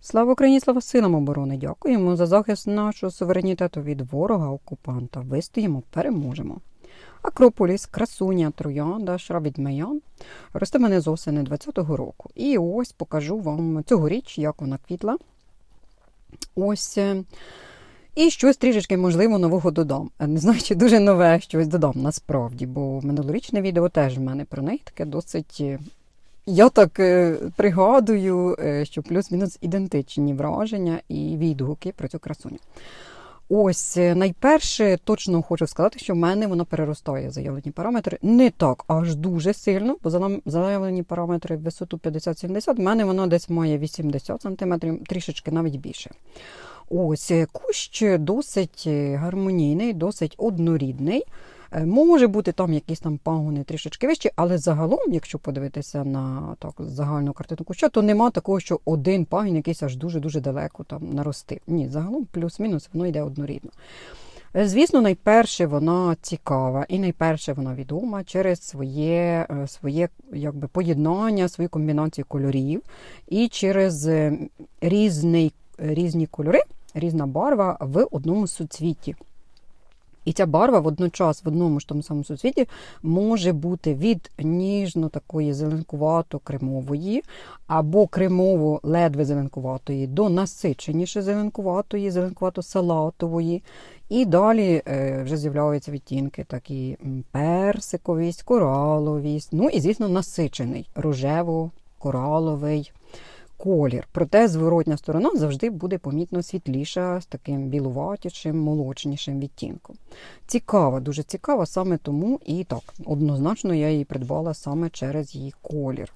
Слава Україні, слава силам оборони! Дякуємо за захист нашого суверенітету від ворога окупанта. Вистоїмо, переможемо. Акрополіс, красуня, троянда, шрабідмеян росте мене з осени 20-го року. І ось покажу вам цьогоріч, як вона квітла. Ось. е, І щось трішечки, можливо, нового додам. Е, Не знаю, чи дуже нове щось додам насправді, бо минулорічне відео теж в мене про неї таке досить. Я так е, пригадую, е, що плюс-мінус ідентичні враження і відгуки про цю красуню. Ось е, найперше точно хочу сказати, що в мене вона переростає заявлені параметри не так аж дуже сильно, бо заявлені параметри в висоту 50-70, в мене вона десь має 80 см, трішечки навіть більше. Ось кущ досить гармонійний, досить однорідний. Е, Може бути там якісь там пагони трішечки вищі, але загалом, якщо подивитися на так загальну картину куща, то нема такого, що один пагін якийсь аж дуже-дуже далеко там наростив. Ні, загалом плюс-мінус воно йде однорідно. Е, Звісно, найперше вона цікава і найперше вона відома через своє, е, своє якби, поєднання, свою комбінацію кольорів і через різний, різні кольори, різна барва в одному суцвіті. І ця барва водночас в одному ж тому самому суцвіті може бути від ніжно такої зеленкувато-кремової, або кремово-ледве зеленкуватої до насиченіше зеленкуватої, зеленкувато-салатової. І далі е, вже з'являються відтінки такі персиковість, кораловість, ну і, звісно, насичений рожево-кораловий колір. Проте зворотня сторона завжди буде помітно світліша з таким білуватішим, молочнішим відтінком. Цікава, дуже цікава, саме тому і так, однозначно я її придбала саме через її колір.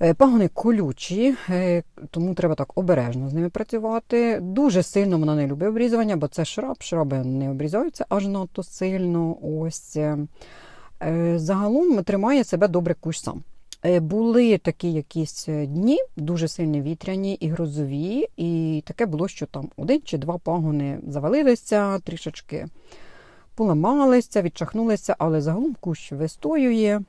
Е, Пагони колючі, е, тому треба так обережно з ними працювати. Дуже сильно вона не любить обрізування, бо це шраб, шраби не обрізаються аж надто сильно. Ось е, загалом тримає себе добре кущ сам. Е, Були такі якісь е, дні, дуже сильно вітряні і грозові, і таке було, що там один чи два пагони завалилися, трішечки поламалися, відчахнулися, але загалом кущ вистоює.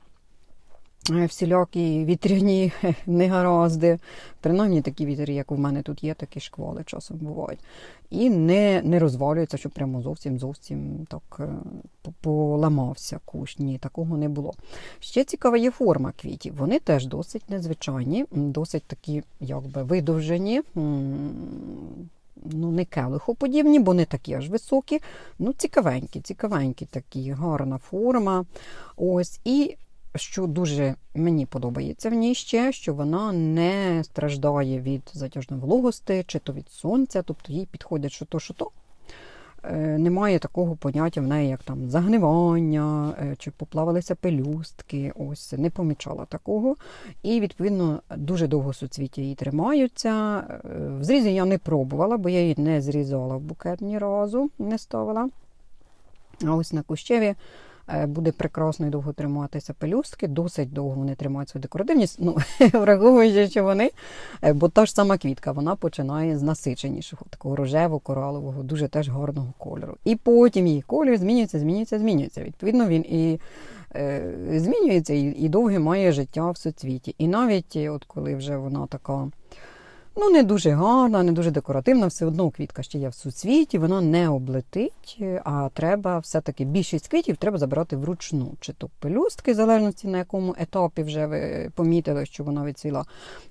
Е, Всілякі вітряні негаразди, принаймні такі вітри, як у мене тут є, такі шквали часом бувають. І не, не розвалюється, що прямо зовсім зовсім так е, поламався кущ. Ні, такого не було. Ще цікава є форма квітів. Вони теж досить незвичайні, досить такі, якби видовжені. Ну, не келихоподібні, бо не такі аж високі. Ну, цікавенькі, цікавенькі такі, гарна форма. Ось. І що дуже мені подобається в ній ще, що вона не страждає від затяжної вологості чи то від сонця, тобто їй підходять що то, що то. Е, Немає такого поняття в неї, як там загнивання, е, чи поплавалися пелюстки. Ось не помічала такого. І, відповідно, дуже довго суцвіття її тримаються. Е, В зрізі я не пробувала, бо я її не зрізала в букет ні разу, не ставила. А ось на кущеві е, буде прекрасно і довго триматися пелюстки, досить довго вони тримають свою декоративність. Ну, враховуючи, що вони, е, бо та ж сама квітка, вона починає з насиченішого, такого рожево-коралового, дуже теж гарного кольору. І потім її колір змінюється, змінюється, змінюється. Відповідно, він і е, змінюється, і, і довге має життя в соцвіті. І навіть е, от коли вже вона така. Ну, не дуже гарна, не дуже декоративна, все одно квітка ще є в суцвіті, вона не облетить, а треба все-таки більшість квітів треба забирати вручну. Чи то пелюстки, в залежності на якому етапі вже ви помітили, що вона відцвіла,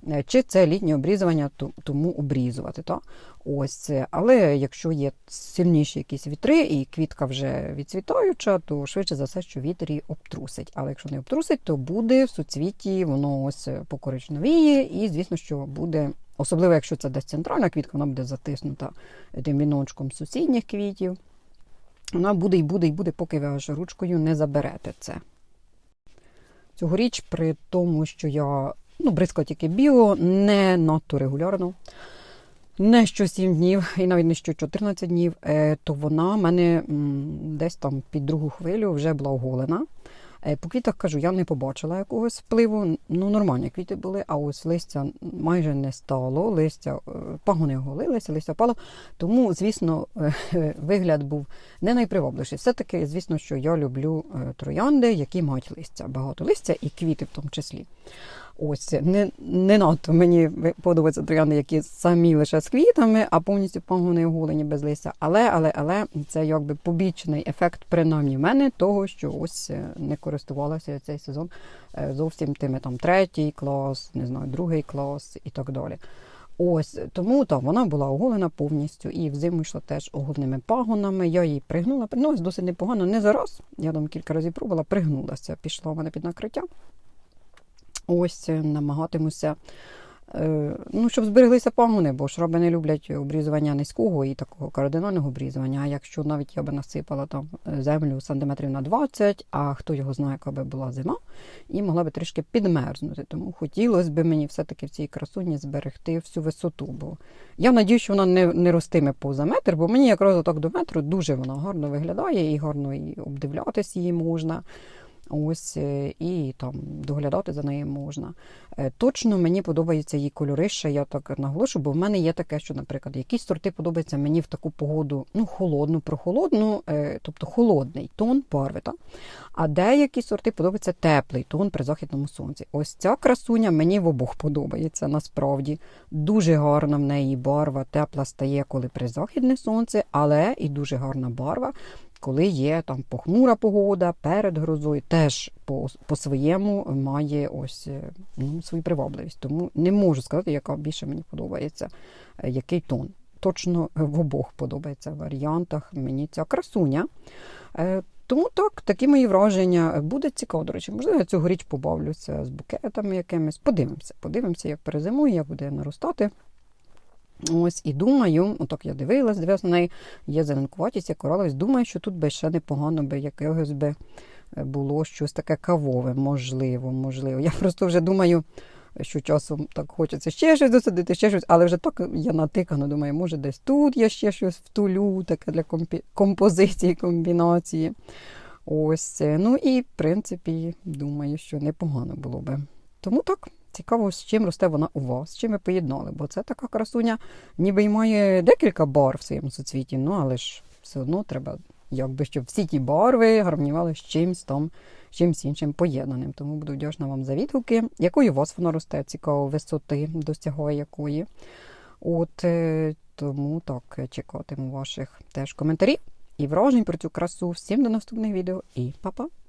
е, чи це літнє обрізування, тому обрізувати. Та? Ось. Але якщо є сильніші якісь вітри і квітка вже відцвітаюча, то швидше за все, що вітер її обтрусить. Але якщо не обтрусить, то буде в суцвіті воно ось покоричневіє, і звісно, що буде. Особливо, якщо це десь центральна квітка, вона буде затиснута тим віночком сусідніх квітів. Вона буде і буде, і буде, поки ви аж ручкою не заберете це. Цьогоріч, при тому, що я ну, бризкала тільки біо, не надто регулярно, не що 7 днів, і навіть не що 14 днів, е, то вона в мене десь там під другу хвилю вже була оголена. Е, По квітах кажу, я не побачила якогось впливу. Ну, нормальні квіти були, а ось листя майже не стало. Листя, е, пагони оголилися, листя пало. Тому, звісно, е, вигляд був не найпривабливіший. Все-таки, звісно, що я люблю троянди, які мають листя. Багато листя і квіти в тому числі. Ось не, не надто мені подобаються троянди, які самі лише з квітами, а повністю пагони оголені без листя. Але, але, але це якби побічний ефект, принаймні в мене, того, що ось е, не користувалася цей сезон е, зовсім тими там третій клас, не знаю, другий клас і так далі. Ось тому так, вона була оголена повністю і взиму йшла теж оголеними пагонами. Я її пригнула. Ну, досить непогано, не зараз. Я там кілька разів пробувала, пригнулася, пішла в мене під накриття. Ось е, намагатимуся, е, ну, щоб збереглися пагони, бо шраби не люблять обрізування низького і такого кардинального обрізування. А якщо навіть я би насипала там е, землю сантиметрів на 20, а хто його знає, яка би була зима, і могла би трішки підмерзнути. Тому хотілося б мені все-таки в цій красуні зберегти всю висоту. Бо я надію, що вона не, не ростиме поза метр, бо мені якраз отак до метру дуже вона гарно виглядає і гарно і обдивлятись її можна. Ось е, і там доглядати за нею можна. Е, Точно мені подобаються її кольори. Ще я так наголошу, бо в мене є таке, що, наприклад, якісь сорти подобаються мені в таку погоду, ну, холодну, прохолодну, е, тобто холодний тон барви. Так? А деякі сорти подобаються теплий тон при західному сонці. Ось ця красуня мені в обох подобається насправді. Дуже гарна в неї барва, тепла стає, коли при західне сонце, але і дуже гарна барва коли є там похмура погода перед грозою, теж по, по своєму має ось е, ну, свою привабливість. Тому не можу сказати, яка більше мені подобається, е, який тон. Точно в обох подобається в варіантах мені ця красуня. Е, Тому так, такі мої враження. Буде цікаво, до речі, можливо, я цьогоріч побавлюся з букетами якимись. Подивимося, подивимося, як перезимую, як буде наростати. Ось і думаю, отак я дивилась, дивилась на неї, є зеленкуватість, я коралась. Думаю, що тут би ще непогано би якогось би е, було щось таке кавове, можливо, можливо. Я просто вже думаю, що часом так хочеться ще щось досадити, ще щось, але вже так я натикана, думаю, може десь тут я ще щось втулю, таке для компі... композиції, комбінації. Ось, е, ну і в принципі, думаю, що непогано було би. Тому так. Цікаво, з чим росте вона у вас, з чим ви поєднали, бо це така красуня, ніби й має декілька барв в своєму суцвіті, ну але ж все одно треба, якби щоб всі ті барви гармонювали з чимсь там, з чимсь іншим поєднаним. Тому буду вдячна вам за відгуки, якої у вас вона росте, цікаво, висоти досягає якої. От е, тому так, чекатиму ваших теж коментарів і вражень про цю красу. Всім до наступних відео і па-па!